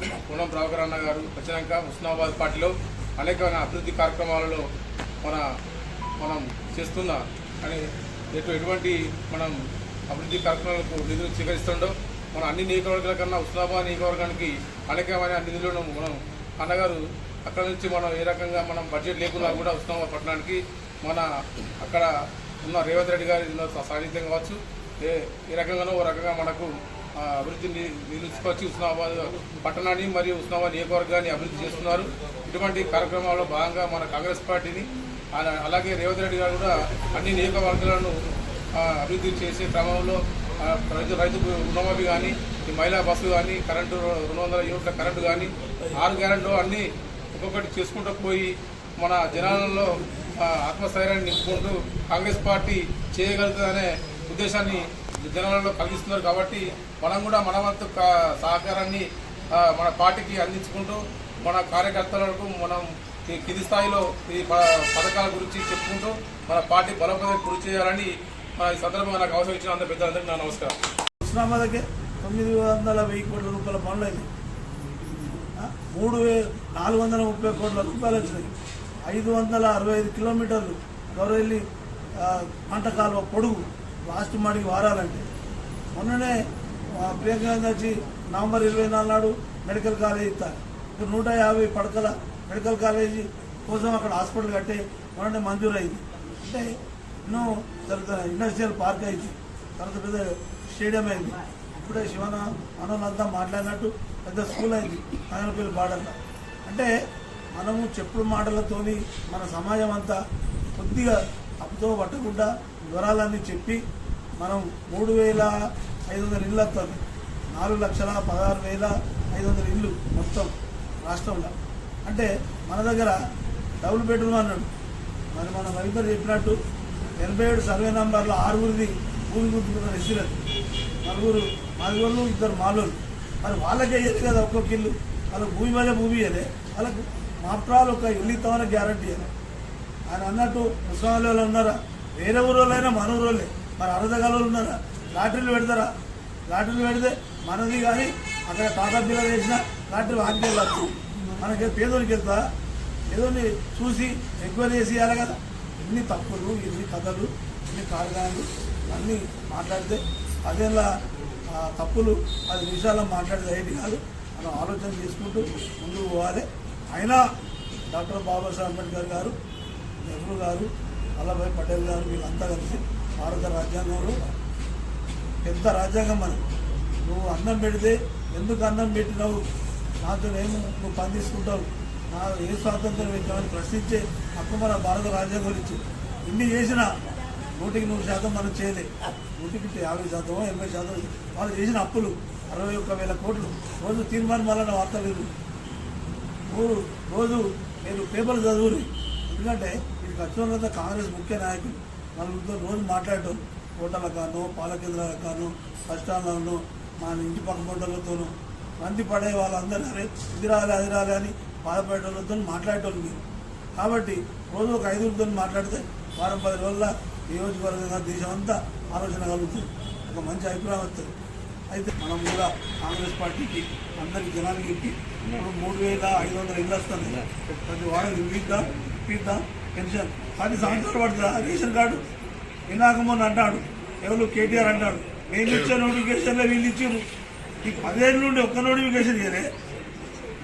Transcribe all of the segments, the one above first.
పూనం ప్రభాకర్ అన్న గారు వచ్చినాక హుస్నాబాద్ పార్టీలో అనేక అభివృద్ధి కార్యక్రమాలలో మన మనం చేస్తున్న అని ఎటు ఎటువంటి మనం అభివృద్ధి కార్యక్రమాలకు నిధులు స్వీకరిస్తుండో మన అన్ని నియోజకవర్గాల కన్నా హుస్నాబాద్ నియోజకవర్గానికి అనేకమైన నిధులను మనం అన్నగారు అక్కడ నుంచి మనం ఏ రకంగా మనం బడ్జెట్ లేకుండా కూడా హుస్నాబాద్ పట్టణానికి మన అక్కడ ఉన్న రేవంత్ రెడ్డి గారి సాన్నిధ్యం కావచ్చు ఏ ఏ రకంగానో ఓ రకంగా మనకు అభివృద్ధి అభివృద్ధిని నిలుచుకొచ్చి ఉస్నాబాద్ పట్టణాన్ని మరియు ఉస్నాబాద్ నియోజకవర్గాన్ని అభివృద్ధి చేస్తున్నారు. ఇటువంటి కార్యక్రమాల్లో భాగంగా మన కాంగ్రెస్ పార్టీని అలాగే రేవంత్ రెడ్డి గారు కూడా అన్ని నియోజకవర్గాలను అభివృద్ధి చేసే క్రమంలో రైతు రైతు రుణమాఫీ కానీ ఈ మహిళా బస్సు కానీ కరెంటు రెండు వందల యూనిట్ల కరెంటు కానీ ఆరు గ్యారెంట్లు అన్నీ ఒక్కొక్కటి చేసుకుంటూ పోయి మన జనాలలో ఆత్మస్థైర్యాన్ని నింపుకుంటూ కాంగ్రెస్ పార్టీ చేయగలుగుతుందనే ఉద్దేశాన్ని జనాలలో కలిగిస్తున్నారు కాబట్టి మనం కూడా మన వంతు సహకారాన్ని మన పార్టీకి అందించుకుంటూ మన కార్యకర్తలకు మనం ఈ కింది స్థాయిలో ఈ ప- పథకాల గురించి చెప్పుకుంటూ మన పార్టీ బలోపేతం కృషి చేయాలని ఈ సందర్భంగా నాకు అవసరం ఇచ్చిన అందరి పెద్దలందరికీ నా నమస్కారం. హుస్నాబాద్కే తొమ్మిది వందల వెయ్యి కోట్ల రూపాయల పనులు అయినాయి మూడు వే నాలుగు వందల ముప్పై కోట్ల రూపాయలు వచ్చినాయి. ఐదు వందల అరవై ఐదు కిలోమీటర్లు గౌరవెల్లి పంట కాలువ పొడుగు లాస్ట్ మాటికి వారాలంటే. మొన్ననే ప్రియాంక గాంధీ వచ్చి నవంబర్ ఇరవై నాలుగు నాడు మెడికల్ కాలేజ్ ఇస్తారు ఇప్పుడు నూట యాభై పడకల మెడికల్ కాలేజీ కోసం అక్కడ హాస్పిటల్ కట్టే మొన్ననే మంజూరు అయింది అంటే ఎన్నో ఇండస్ట్రియల్ పార్క్ అయింది. తర్వాత పెద్ద స్టేడియం అయింది. ఇప్పుడే శివన మనోళ్ళంతా మాట్లాడినట్టు పెద్ద స్కూల్ అయింది నాగనపల్లి బాడంతా అంటే మనము చెప్పుడు మాటలతోని మన సమాజం అంతా కొద్దిగా అప్పుతో పట్టకుండా వివరాలన్నీ చెప్పి మనం మూడు వేల ఐదు వందల ఇళ్ళు వస్తుంది. నాలుగు లక్షల పదహారు వేల ఐదు వందల ఇళ్ళు మొత్తం రాష్ట్రంలో. అంటే మన దగ్గర డబుల్ బెడ్రూమ్ అన్నాడు. మరి మన రవీందర్ చెప్పినట్టు ఎనభై ఏడు సర్వే నంబర్లో ఆరుగురిది భూమి గుర్తుకున్న రెసిడెంట్ నలుగురు నలుగురు ఇద్దరు మాలోళ్ళు. మరి వాళ్ళకే ఇయ్యదు కదా ఒక్కొక్క ఇల్లు. వాళ్ళకి భూమి మీద భూమి ఇయ్యలే వాళ్ళకు మాత్రాలు ఒక ఇల్లు ఇస్తామని గ్యారంటీ ఇవ్వాలి ఆయన అన్నట్టు ముస్లిం వాళ్ళు ఉన్నారా? వేరే ఊరోళ్ళైనా మన ఊరోళ్ళే. మరి అరదగాలు ఉన్నారా? లాటరీలు పెడతారా? లాటరీలు పెడితే మనది కానీ అక్కడ టాటా బిల్ల వేసిన లాటరీ వారికి వెళ్ళచ్చు. మనకి పేదోనికి వెళ్తా? పేదోని చూసి ఎంక్వైరీ చేసి కదా. ఎన్ని తప్పులు ఎన్ని కథలు ఎన్ని కారణాలు అన్నీ మాట్లాడితే అదేలా తప్పులు పది నిమిషాల్లో మాట్లాడితే ఏంటి కాదు. మనం ఆలోచన చేసుకుంటూ ముందుకు పోవాలి. అయినా డాక్టర్ బాబాసాహెబ్ అంబేద్కర్ గారు నెహ్రూ గారు వల్లభాయ్ పటేల్ గారు వీళ్ళంతా కలిసి భారత రాజ్యాంగంలో పెద్ద రాజ్యాంగం మనం నువ్వు అన్నం పెడితే ఎందుకు అన్నం పెట్టినావు? నాతో ఏమి నువ్వు పని తీసుకుంటావు? నా ఏ స్వాతంత్రం ఇచ్చామని ప్రశ్నించే హక్కు మన భారత రాజ్యాంగం ఇచ్చి ఇన్ని చేసినా నూటికి నూరు శాతం మనం చేయలే. నూటికి యాభై శాతం ఎనభై శాతం వాళ్ళు చేసిన అప్పులు అరవై ఒక్క వేల కోట్లు. రోజు తీర్మానం వలన వార్త లేదు మూడు రోజు నేను పేపర్లు చదువుని ఎందుకంటే ఇది ఖచ్చితంగా కాంగ్రెస్ ముఖ్య నాయకులు. నలుగురితో రోజు మాట్లాడటం హోటళ్ళ కాను పాల కేంద్రాల కాను కష్టాలను మన ఇంటి పక్క హోటళ్ళతోనూ మంది పడే వాళ్ళందరూ అరే ఇది రాలే అది రాలే అని బాధపడేటోళ్ళతో మాట్లాడేటోళ్ళు మీరు. కాబట్టి రోజు ఒక ఐదుగురితో మాట్లాడితే వారం పది రోజుల నియోజకవర్గంగా దేశం అంతా ఆలోచన కలుగుతుంది. ఒక మంచి అభిప్రాయం వస్తుంది. అయితే మనం కూడా కాంగ్రెస్ పార్టీకి అందరికి జనానికి చెప్పి ఇప్పుడు మూడు వేల ఐదు వందల ఇళ్ళు వస్తుంది ప్రతి వాడని ఇప్పిద్దాం ఇప్పిద్దాం పెన్షన్. పది సంవత్సరాలు పడుతుందా? Ration card. వినాకమని అంటాడు ఎవరు? కేటీఆర్ అంటాడు మేము ఇచ్చే నోటిఫికేషన్లో వీళ్ళు ఇచ్చారు ఈ పదేళ్ళ నుండి ఒక్క నోటిఫికేషన్ ఇవ్వలే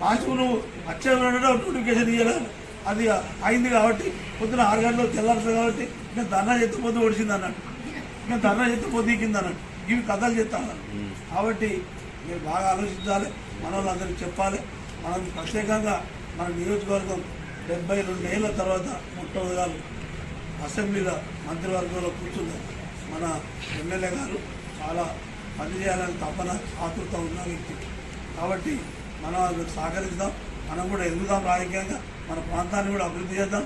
మాకు నువ్వు వచ్చే నోటిఫికేషన్ ఇవ్వలేదు అది అయింది కాబట్టి పొద్దున ఆరు గంటలకు తెల్లారుతుంది కాబట్టి నేను ధర్నా చేస్తే పొద్దు ఒడిచింది అన్నాడు. నేను ధర్నా చేస్తే పొద్దు ఎక్కింది అన్నాడు. ఇవి కథలు చెప్తాను. కాబట్టి మీరు బాగా ఆలోచించాలి. మన వాళ్ళందరికీ చెప్పాలి. మనం ప్రత్యేకంగా మన నియోజకవర్గం డెబ్బై రెండు ఏళ్ళ తర్వాత మొట్టమొదటి అసెంబ్లీలో మంత్రివర్గంలో కూర్చున్న మన ఎమ్మెల్యే గారు చాలా పనిచేయాలని తపన ఆతృత ఉన్న వ్యక్తి. కాబట్టి మనం అందుకు సహకరిద్దాం మనం కూడా ఎదుగుదాం రాజకీయంగా. మన ప్రాంతాన్ని కూడా అభివృద్ధి చేద్దాం.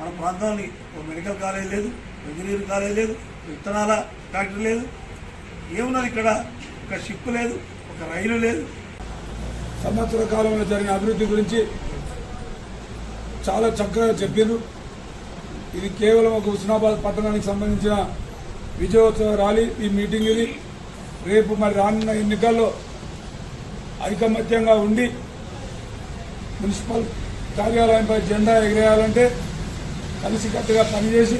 మన ప్రాంతానికి ఒక మెడికల్ కాలేజ్ లేదు ఇంజనీరింగ్ కాలేజ్ లేదు విత్తనాల ఫ్యాక్టరీ లేదు. ఏమున్నది ఇక్కడ? ఒక షిప్ లేదు ఒక రైలు లేదు. సంవత్సర కాలంలో జరిగిన అభివృద్ధి గురించి చాలా చక్కగా చెప్పారు ఇది కేవలం ఒక హుస్నాబాద్ పట్టణానికి సంబంధించిన విజయోత్సవ ర్యాలీ ఈ మీటింగ్ ఇది. రేపు మరి రానున్న ఎన్నికల్లో ఐకమత్యంగా ఉండి మున్సిపల్ కార్యాలయంపై జెండా ఎగిరేయాలంటే కలిసికట్టుగా పనిచేసి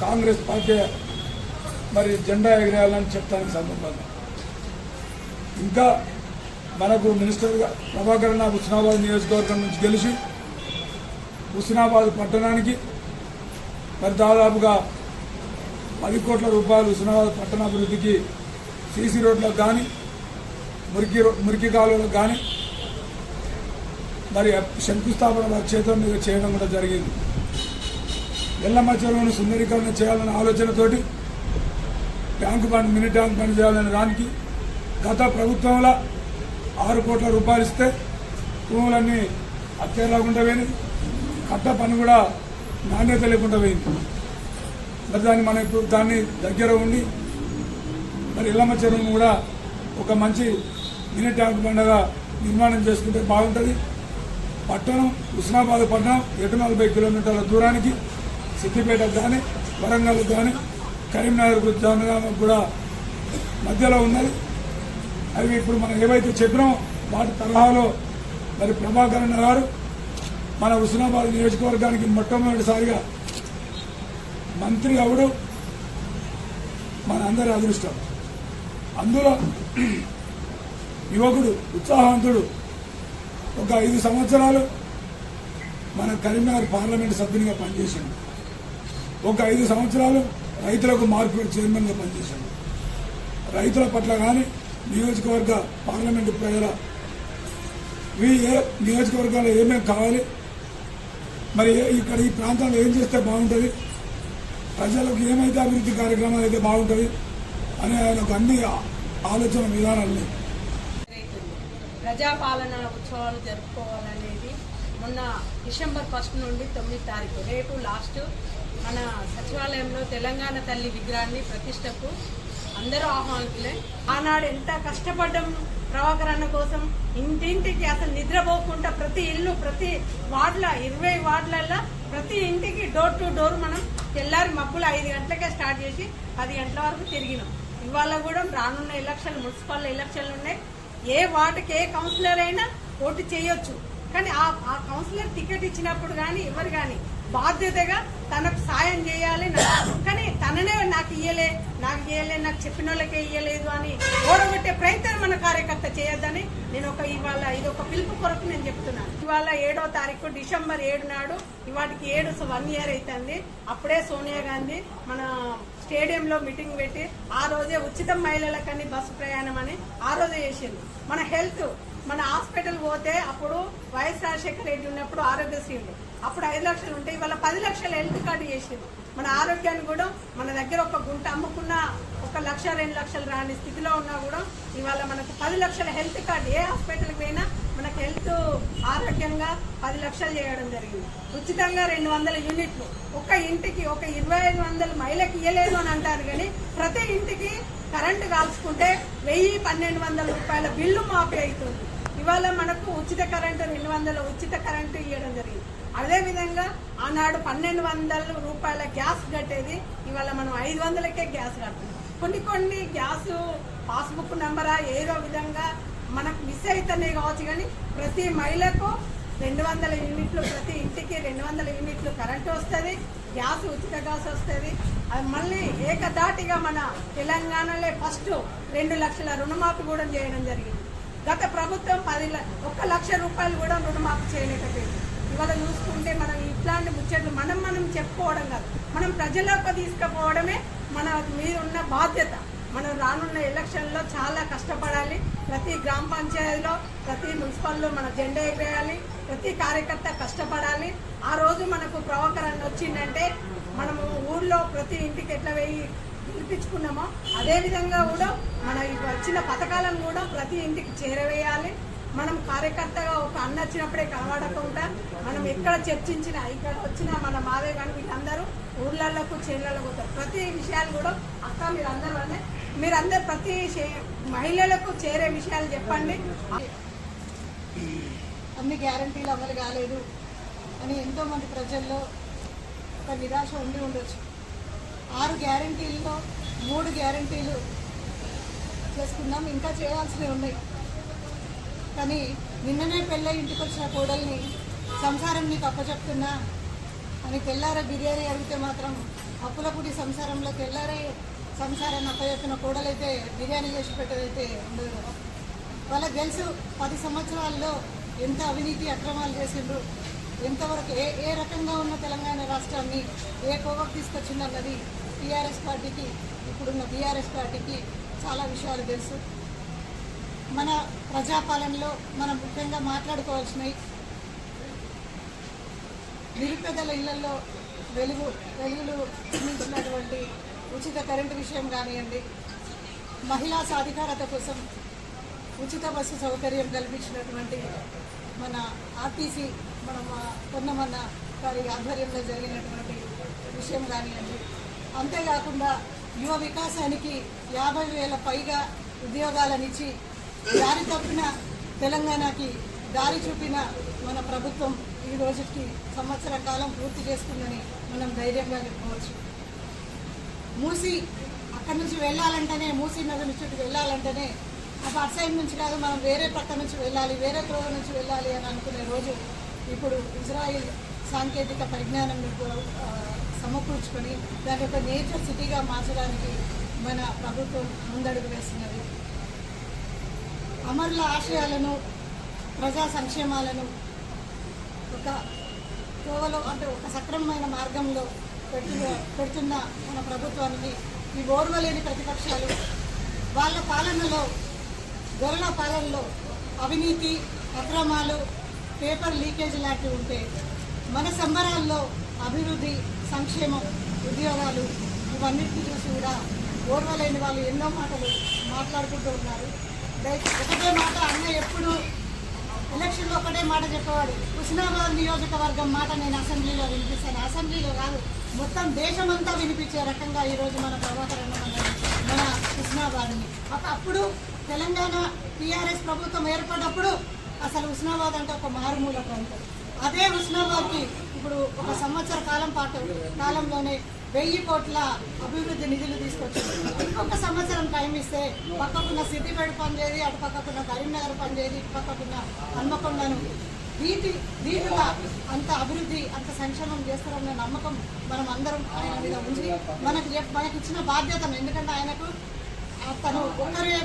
కాంగ్రెస్ పార్టీ మరి జెండా ఎగిరేయాలని చెప్తానికి సందర్భంగా ఇంకా మనకు మినిస్టర్గా ప్రభాకర్ నా హుస్నాబాద్ నియోజకవర్గం నుంచి గెలిచి హుస్నాబాద్ పట్టణానికి మరి దాదాపుగా పది కోట్ల రూపాయలు హుస్నాబాద్ పట్టణాభివృద్ధికి సీసీ రోడ్లకు కానీ మురికి మురికి కాలువలకు కానీ మరి శంకుస్థాపన వారి చేతుల మీద చేయడం కూడా జరిగింది. ఎల్లమ్మ చెరువును సుందరీకరణ చేయాలనే ఆలోచనతోటి tank bund mini tank bund చేయాలనే దానికి గత ప్రభుత్వంలో ఆరు కోట్ల రూపాయలు ఇస్తే భూములన్నీ అత్యలాగుండవేని కట్ట పని కూడా నాణ్యత లేకుండా పోయింది. మరి దాన్ని మనం ఇప్పుడు దాన్ని దగ్గర ఉండి మరి ఇళ్ళమ్మ చెరువును కూడా ఒక మంచి మినీ ట్యాంక్ పండుగ నిర్మాణం చేసుకుంటే బాగుంటుంది. పట్టణం హుస్నాబాద్ పట్టణం ఎటు నలభై కిలోమీటర్ల దూరానికి సిద్దిపేట కానీ వరంగల్ కానీ కరీంనగర్ జనగామకు కూడా మధ్యలో ఉన్నది. అవి ఇప్పుడు మనం ఏవైతే చెప్పినామో వాటి తరహాలో మరి ప్రభాకరణ గారు మన హుస్నాబాద్ నియోజకవర్గానికి మొట్టమొదటిసారిగా మంత్రి అవడు మన అందరి అదృష్టం. అందులో యువకుడు ఉత్సాహవంతుడు ఒక ఐదు సంవత్సరాలు మన కరీంనగర్ పార్లమెంట్ సభ్యునిగా పనిచేశాడు. ఒక ఐదు సంవత్సరాలు రైతులకు మార్పిడి చైర్మన్గా పనిచేశాడు. రైతుల పట్ల కానీ నియోజకవర్గ పార్లమెంటు ప్రజల ఏ నియోజకవర్గాల్లో ఏమేమి కావాలి మరి ఇక్కడ ఈ ప్రాంతంలో ఏం చేస్తే బాగుంటుంది? ప్రజలకు ఏమైతే అభివృద్ధి కార్యక్రమాలు అయితే బాగుంటుంది అనే ఆయనకు అన్ని ఆలోచన విధానాలు ప్రజాపాలన ఉత్సవాలు జరుపుకోవాలనేది మొన్న డిసెంబర్ ఫస్ట్ నుండి తొమ్మిది తారీఖు రేపు లాస్ట్. మన సచివాలయంలో తెలంగాణ తల్లి విగ్రహాన్ని ప్రతిష్టకు అందరూ ఆహ్వానితులే. ఆనాడు ఎంత కష్టపడ్డం ప్రభాకరణ కోసం ఇంటింటికి అసలు నిద్రపోకుండా ప్రతి ఇల్లు ప్రతి వార్డుల ఇరవై వార్డులలో ప్రతి ఇంటికి డోర్ టు డోర్ మనం తెల్లారి మబ్బులు ఐదు గంటలకే స్టార్ట్ చేసి పది గంటల వరకు తిరిగినాం. ఇవాళ కూడా రానున్న ఎలక్షన్ మున్సిపల్ ఎలక్షన్లు ఉన్నాయి. ఏ వార్డుకి ఏ కౌన్సిలర్ అయినా ఓటు చేయొచ్చు. కానీ ఆ ఆ కౌన్సిలర్ టికెట్ ఇచ్చినప్పుడు కానీ ఎవరు కానీ బాధ్యతగా తనకు సాయం చేయాలి. కానీ తన నాకు ఇయ్యలే నాకు చెప్పిన వాళ్ళకే ఇయ్యలేదు అని ఓడగొట్టే ప్రయత్నం మన కార్యకర్త చేయొద్దని నేను ఒక ఇవాళ ఇది ఒక పిలుపు కొరకు నేను చెప్తున్నాను. ఇవాళ ఏడో తారీఖు డిసెంబర్ ఏడు నాడు ఇవాటికి ఏడు వన్ ఇయర్ అవుతుంది అప్పుడే సోనియా గాంధీ మన స్టేడియంలో మీటింగ్ పెట్టి ఆ రోజే ఉచిత మహిళలకని బస్సు ప్రయాణం అని ఆ రోజే చేసింది మన హెల్త్ మన హాస్పిటల్ పోతే అప్పుడు వైఎస్ రాజశేఖర రెడ్డి ఉన్నప్పుడు ఆరోగ్యశ్రీ ఉండే అప్పుడు ఐదు లక్షలు ఉంటే ఇవాళ పది లక్షల హెల్త్ కార్డు చేసింది మన ఆరోగ్యాన్ని కూడా మన దగ్గర ఒక గుంట అమ్ముకున్న ఒక లక్ష రెండు లక్షలు రాని స్థితిలో ఉన్నా కూడా ఇవాళ మనకు పది లక్షల హెల్త్ కార్డు ఏ హాస్పిటల్కి పోయినా మనకు హెల్త్ ఆరోగ్యంగా పది లక్షలు చేయడం జరిగింది. ఉచితంగా రెండు వందల యూనిట్లు. ఒక ఇంటికి ఒక ఇరవై ఐదు వందల మహిళకి ఇవ్వలేదు అని అంటారు కానీ ప్రతి ఇంటికి కరెంటు కాల్చుకుంటే వెయ్యి పన్నెండు వందల రూపాయల బిల్లు మాఫీ అవుతుంది. ఇవాళ మనకు ఉచిత కరెంటు రెండు వందల ఉచిత కరెంటు ఇవ్వడం జరిగింది. అదేవిధంగా ఆనాడు పన్నెండు వందల రూపాయల గ్యాస్ కట్టేది ఇవాళ మనం ఐదు వందలకే గ్యాస్ కడుతున్నాం. కొన్ని కొన్ని గ్యాస్ పాస్బుక్ నెంబరా ఏదో విధంగా మనకు మిస్ అవుతున్నాయి కావచ్చు కానీ ప్రతి మహిళకు రెండు వందల యూనిట్లు ప్రతి ఇంటికి రెండు వందల యూనిట్లు కరెంటు వస్తుంది గ్యాస్ ఉచిత గ్యాస్ వస్తుంది. అది మళ్ళీ ఏకదాటిగా మన తెలంగాణలో ఫస్ట్ రెండు లక్షల రుణమాఫీ కూడా చేయడం జరిగింది. గత ప్రభుత్వం పది ఒక్క లక్ష రూపాయలు కూడా రుణమాఫీ చేయలేకపోయింది. ఇవాళ చూసుకుంటే మనం ఇట్లాంటి ముచ్చట్లు మనం మనం చెప్పుకోవడం కాదు. మనం ప్రజలకు తీసుకుపోవడమే మన మీద ఉన్న బాధ్యత. మనం రానున్న ఎలక్షన్లో చాలా కష్టపడాలి. ప్రతి గ్రామ పంచాయతీలో ప్రతి మున్సిపల్లో మన జెండా ఎగరేయాలి. ప్రతి కార్యకర్త కష్టపడాలి. ఆ రోజు మనకు ప్రవకరణ వచ్చిందంటే మనము ఊళ్ళో ప్రతి ఇంటికి ఎట్లా వెయ్యి పిలిపించుకున్నామో అదేవిధంగా కూడా మన వచ్చిన పథకాలను కూడా ప్రతి ఇంటికి చేరవేయాలి. మనం కార్యకర్తగా ఒక అన్న వచ్చినప్పుడే కనబడకుండా మనం ఎక్కడ చర్చించినా ఇక్కడ వచ్చిన మన మాదే కానీ వీళ్ళందరూ ఊర్లలకు చేళ్ళకు పోతారు. ప్రతి విషయాలు కూడా అక్క మీరందరూ అనే మీరందరూ ప్రతి మహిళలకు చేరే విషయాలు చెప్పండి. అన్ని గ్యారంటీలు అమలు కాలేదు అని ఎంతోమంది ప్రజల్లో ఒక నిరాశ ఉండి ఉండొచ్చు. ఆరు గ్యారంటీల్లో మూడు గ్యారంటీలు చేసుకున్నాం ఇంకా చేయాల్సినవి ఉన్నాయి. కానీ నిన్ననే పెళ్ళై ఇంటికి వచ్చిన కోడల్ని సంసారం నీకు అప్పచెప్తున్నా అని తెల్లారే బిర్యానీ అడిగితే మాత్రం అప్పులపూడి సంసారంలో తెల్లారే సంసారాన్ని అప్పచెప్పిన కోడలైతే బిర్యానీ చేసి పెట్టేదైతే ఉండదు కదా. వాళ్ళకి తెలుసు పది సంవత్సరాల్లో ఎంత అవినీతి అక్రమాలు చేసిండ్రు ఎంతవరకు ఏ ఏ రకంగా ఉన్న తెలంగాణ రాష్ట్రాన్ని ఏ కోవకు తీసుకొచ్చిందన్నది టీఆర్ఎస్ పార్టీకి ఇప్పుడున్న బీఆర్ఎస్ పార్టీకి చాలా విషయాలు తెలుసు. మన ప్రజాపాలనలో మనం ముఖ్యంగా మాట్లాడుకోవాల్సినవి నిరుపేదల ఇళ్ళలో వెలుగు వెలుగులు అందించినటువంటి ఉచిత కరెంటు విషయం కానివ్వండి మహిళా సాధికారత కోసం ఉచిత బస్సు సౌకర్యం కల్పించినటువంటి మన ఆర్టీసీ మన పొన్నమన్న గారి ఆధ్వర్యంలో జరిగినటువంటి విషయం కానివ్వండి. అంతేకాకుండా యువ వికాసానికి యాభై వేల పైగా ఉద్యోగాలనిచ్చి దారి తప్పిన తెలంగాణకి దారి చూపిన మన ప్రభుత్వం ఈ రోజుకి సంవత్సర కాలం పూర్తి చేసుకుందని మనం ధైర్యంగా చెప్పుకోవచ్చు. మూసి అక్కడి నుంచి వెళ్ళాలంటేనే మూసి నది నుంచి వెళ్ళాలంటేనే అటు అటు సైడ్ నుంచి కాదు మనం వేరే పక్క నుంచి వెళ్ళాలి వేరే త్రోవ నుంచి వెళ్ళాలి అని అనుకునే రోజు ఇప్పుడు ఇజ్రాయిల్ సాంకేతిక పరిజ్ఞానం సమకూర్చుకొని దాని యొక్క నేచర్ సిటీగా మార్చడానికి మన ప్రభుత్వం ముందడుగు వేస్తున్నది. అమరుల ఆశయాలను ప్రజా సంక్షేమాలను ఒక కోవలో అంటే ఒక సక్రమమైన మార్గంలో పెడుతున్న పెడుతున్న మన ప్రభుత్వానికి ఈ ఓర్వలేని ప్రతిపక్షాలు వాళ్ళ పాలనలో గొర్రెల పాలనలో అవినీతి అక్రమాలు పేపర్ లీకేజ్ లాంటివి ఉంటే మన సంబరాల్లో అభివృద్ధి సంక్షేమం ఉద్యోగాలు ఇవన్నిటిని చూసి కూడా ఓర్వలేని వాళ్ళు ఎన్నో మాటలు మాట్లాడుకుంటూ ఉన్నారు. ఒకటే మాట అన్న ఎప్పుడు ఎలక్షన్లో ఒకటే మాట చెప్పేవాడు. హుస్నాబాద్ నియోజకవర్గం మాట నేను అసెంబ్లీలో వినిపిస్తాను. అసెంబ్లీలో కాదు మొత్తం దేశమంతా వినిపించే రకంగా ఈరోజు మన ప్రభాకర్ అన్న మన- మన హుస్నాబాద్ని అప్పుడు తెలంగాణ టీఆర్ఎస్ ప్రభుత్వం ఏర్పడినప్పుడు అసలు హుస్నాబాద్ అంటే ఒక మారుమూల ప్రాంతం. అదే హుస్నాబాద్కి ఇప్పుడు ఒక సంవత్సర కాలం పాటు కాలంలోనే వెయ్యి కోట్ల అభివృద్ధి నిధులు తీసుకొచ్చింది. ఇంకొక సంవత్సరం టైం ఇస్తే పక్కకున్న సిద్దిపేట పనిచేది అటు పక్కకున్న కరీంనగర్ పనిచేది ఇటు పక్కకున్న హన్మకొండను వీటి దీనిలో అంత అభివృద్ధి అంత సంక్షేమం చేస్తారన్న నమ్మకం మనం అందరం ఆయన మీద ఉంది. మనకు మనకి ఇచ్చిన బాధ్యతను ఎందుకంటే ఆయనకు తను ఒకరే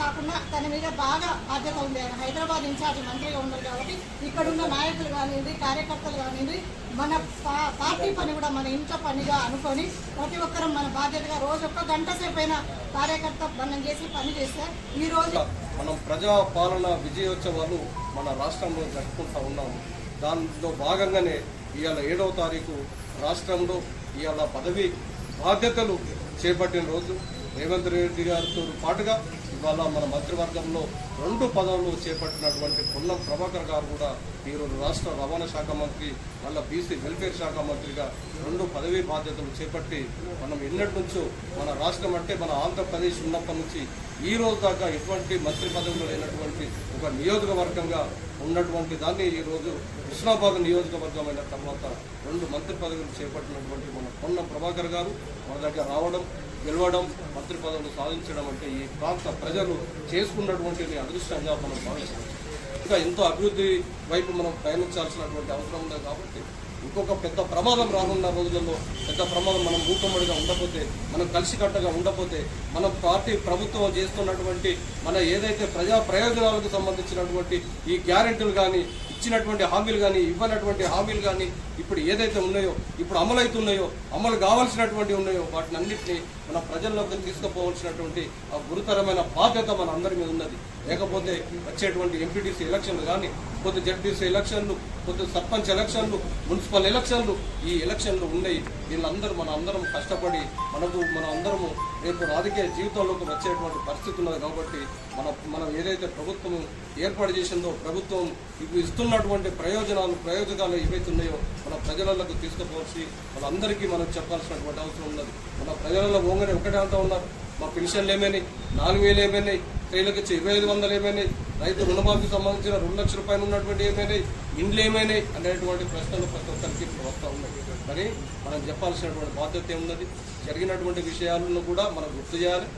కాకుండా తన మీద బాగా బాధ్యత ఉంది ఆయన హైదరాబాద్ ఇన్ఛార్జ్ మంత్రిగా ఉన్నారు కాబట్టి ఇక్కడున్న నాయకులు కానివ్వండి కార్యకర్తలు కానివ్వండి మన పా- పార్టీ పని కూడా మన ఇంట్లో పనిగా అనుకొని ప్రతి ఒక్కరం మన బాధ్యతగా రోజు ఒక్క గంట సేపైనా కార్యకర్త మనం చేసి పని చేస్తే ఈ రోజు మనం ప్రజా పాలన విజయోత్సవాలు మన రాష్ట్రంలో జరుపుకుంటా ఉన్నాము. దానిలో భాగంగానే ఇవాళ ఏడవ తారీఖు రాష్ట్రంలో ఇవాళ పదవి బాధ్యతలు చేపట్టిన రోజు. రేవంత్ రెడ్డి గారితో పాటుగా ఇవాళ మన మంత్రివర్గంలో రెండు పదవులు చేపట్టినటువంటి పొన్నం ప్రభాకర్ గారు కూడా ఈరోజు రాష్ట్ర రవాణా శాఖ మంత్రి మళ్ళీ బీసీ వెల్ఫేర్ శాఖ మంత్రిగా రెండు పదవీ బాధ్యతలు చేపట్టి మనం ఎన్నటి నుంచో మన రాష్ట్రం అంటే మన ఆంధ్రప్రదేశ్ ఉన్నప్పటి నుంచి ఈ రోజు దాకా ఎటువంటి మంత్రి పదవులు లేనటువంటి ఒక నియోజకవర్గంగా ఉన్నటువంటి దాన్ని ఈరోజు కృష్ణాబాద్ నియోజకవర్గం అయిన తర్వాత రెండు మంత్రి పదవులు చేపట్టినటువంటి మన పొన్న ప్రభాకర్ గారు మన దగ్గర రావడం గెలవడం మంత్రి పదవులు సాధించడం అంటే ఈ ప్రాంత ప్రజలు చేసుకున్నటువంటి అదృష్టంగా మనం భావిస్తాం ఇంకా ఎంతో అభివృద్ధి వైపు మనం పయనించాల్సినటువంటి అవసరం ఉంది కాబట్టి ఇంకొక పెద్ద ప్రమాదం రానున్న రోజులలో పెద్ద ప్రమాదం మనం మూకమ్మడిగా ఉండకపోతే మనం కలిసికట్టుగా ఉండకపోతే మన పార్టీ ప్రభుత్వం చేస్తున్నటువంటి మన ఏదైతే ప్రజా ప్రయోజనాలకు సంబంధించినటువంటి ఈ గ్యారెంటీలు కానీ ఇచ్చినటువంటి హామీలు కానీ ఇవ్వనటువంటి హామీలు కానీ ఇప్పుడు ఏదైతే ఉన్నాయో ఇప్పుడు అమలవుతున్నాయో అమలు కావాల్సినటువంటి ఉన్నాయో వాటిని అన్నింటినీ మన ప్రజల్లోకి తీసుకుపోవాల్సినటువంటి ఆ గురుతరమైన బాధ్యత మన అందరి మీద ఉన్నది. లేకపోతే వచ్చేటువంటి ఎంపీటీసీ ఎలక్షన్లు కానీ కొద్ది జడ్పీసీ ఎలక్షన్లు కొద్ది సర్పంచ్ ఎలక్షన్లు మున్సిపల్ ఎలక్షన్లు ఈ ఎలక్షన్లు ఉన్నాయి. వీళ్ళందరూ మన అందరం కష్టపడి మనకు మన అందరము రేపు రాజకీయ జీవితంలోకి వచ్చేటువంటి పరిస్థితి ఉన్నది కాబట్టి మన మనం ఏదైతే ప్రభుత్వం ఏర్పాటు చేసిందో ప్రభుత్వం ఇప్పుడు ఇస్తున్నటువంటి ప్రయోజనాలు ప్రయోజనాలు ఏవైతే ఉన్నాయో మన ప్రజలకు తీసుకుపోవచ్చి వాళ్ళందరికీ మనం చెప్పాల్సినటువంటి అవసరం ఉన్నది. మన ప్రజలలో ఓంగనే ఒకటే అంతా ఉన్నారు. మా పెన్షన్లు ఏమైనాయి? నాలుగు వేలు ఏమైనాయి? స్త్రీలకు ఇరవై ఐదు వందలు ఏమైనాయి? రైతు రుణమాఫీకి సంబంధించిన రెండు లక్షల రూపాయలు ఉన్నటువంటి ఏమైనాయి? ఇండ్లు ఏమైనాయి? అనేటువంటి ప్రశ్నలు ప్రతి ఒక్కరికి ఇప్పుడు వస్తూ ఉన్నాయి. మరి మనం చెప్పాల్సినటువంటి బాధ్యత ఏమున్నది? జరిగినటువంటి విషయాలను కూడా మనం గుర్తు చేయాలి.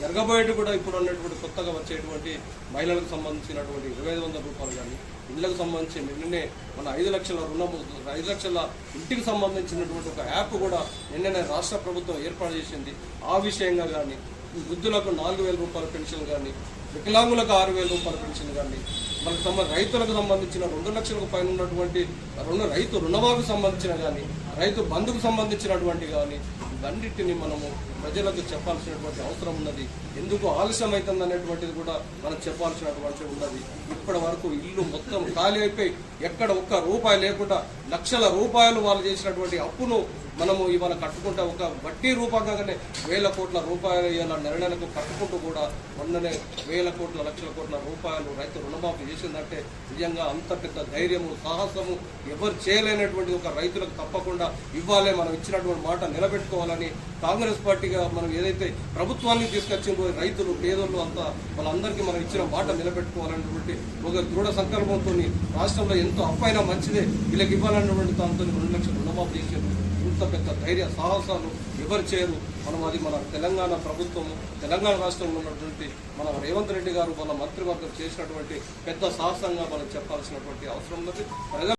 జరగబోయేటి కూడా ఇప్పుడు ఉన్నటువంటి కొత్తగా వచ్చేటువంటి మహిళలకు సంబంధించినటువంటి ఇరవై ఐదు వందల రూపాయలు కానీ ఇళ్ళకు సంబంధించి నిన్ననే మన ఐదు లక్షల రుణము ఐదు లక్షల ఇంటికి సంబంధించినటువంటి ఒక యాప్ కూడా నిన్ననే రాష్ట్ర ప్రభుత్వం ఏర్పాటు చేసింది. ఆ విషయంగా కానీ వృద్ధులకు నాలుగు వేల రూపాయల పెన్షన్ కానీ వికలాంగులకు ఆరు వేల రూపాయల పెన్షన్ కానీ మన తమ రైతులకు సంబంధించిన రెండు లక్షలకు పైన ఉన్నటువంటి రుణ రైతు రుణమాకు సంబంధించిన కానీ రైతు బంధుకు సంబంధించినటువంటి కానీ ఇవన్నిటిని మనము ప్రజలకు చెప్పాల్సినటువంటి అవసరం ఉన్నది. ఎందుకు ఆలస్యం అవుతుంది అనేటువంటిది కూడా మనం చెప్పాల్సినటువంటి ఉన్నది. ఇప్పటి వరకు ఇల్లు మొత్తం ఖాళీ అయిపోయి ఎక్కడ ఒక్క రూపాయి లేకుండా లక్షల రూపాయలు వాళ్ళు చేసినటువంటి అప్పును మనము ఇవాళ కట్టుకుంటే ఒక వడ్డీ రూపంగానే వేల కోట్ల రూపాయలు ఇవాళ నిర్ణయాలకు కట్టుకుంటూ కూడా మొన్ననే వేల కోట్ల లక్షల కోట్ల రూపాయలు రైతు రుణమాఫీ చేసిందంటే నిజంగా అంత పెద్ద ధైర్యము సాహసము ఎవరు చేయలేనటువంటి ఒక రైతులకు తప్పకుండా ఇవ్వాలే మనం ఇచ్చినటువంటి మాట నిలబెట్టుకోవాలని కాంగ్రెస్ పార్టీ పార్టీగా మనం ఏదైతే ప్రభుత్వాన్ని తీసుకొచ్చిందో రైతులు పేదోళ్ళు అంతా వాళ్ళందరికీ మనం ఇచ్చిన మాట నిలబెట్టుకోవాలన్నటువంటి ఒక దృఢ సంకల్పంతో రాష్ట్రంలో ఎంతో అప్పైనా మంచిదే వీళ్ళకి ఇవ్వాలన్నటువంటి దాంతో రెండు లక్షల రుణమాఫీ చేశారు. ఇంత పెద్ద ధైర్య సాహసాలు ఎవరు చేయరు? మనం అది మన తెలంగాణ ప్రభుత్వం తెలంగాణ రాష్ట్రంలో ఉన్నటువంటి మన రేవంత్ రెడ్డి గారు వాళ్ళ మంత్రివర్గం చేసినటువంటి పెద్ద సాహసంగా మనం చెప్పాల్సినటువంటి అవసరం ఉన్నది.